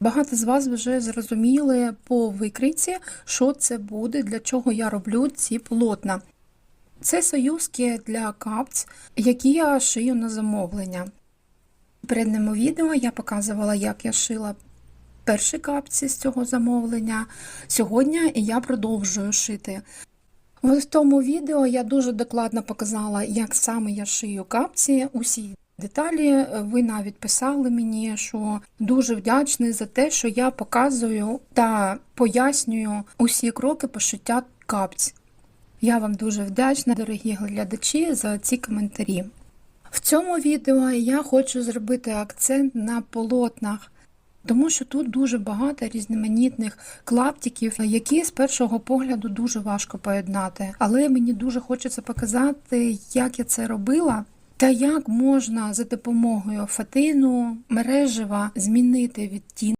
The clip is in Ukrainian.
Багато з вас вже зрозуміли по викриці, що це буде, для чого я роблю ці полотна. Це союзки для капць, які я шию на замовлення. В передньому відео я показувала, як я шила перші капці з цього замовлення. Сьогодні я продовжую шити. В тому відео я дуже докладно показала, як саме я шию капці, усі деталі. Ви навіть писали мені, що дуже вдячний за те, що я показую та пояснюю усі кроки пошиття капць. Я вам дуже вдячна, дорогі глядачі, за ці коментарі. В цьому відео я хочу зробити акцент на полотнах, тому що тут дуже багато різноманітних клаптиків, які з першого погляду дуже важко поєднати. Але мені дуже хочеться показати, як я це робила. Та як можна за допомогою фатину мережева змінити відтінок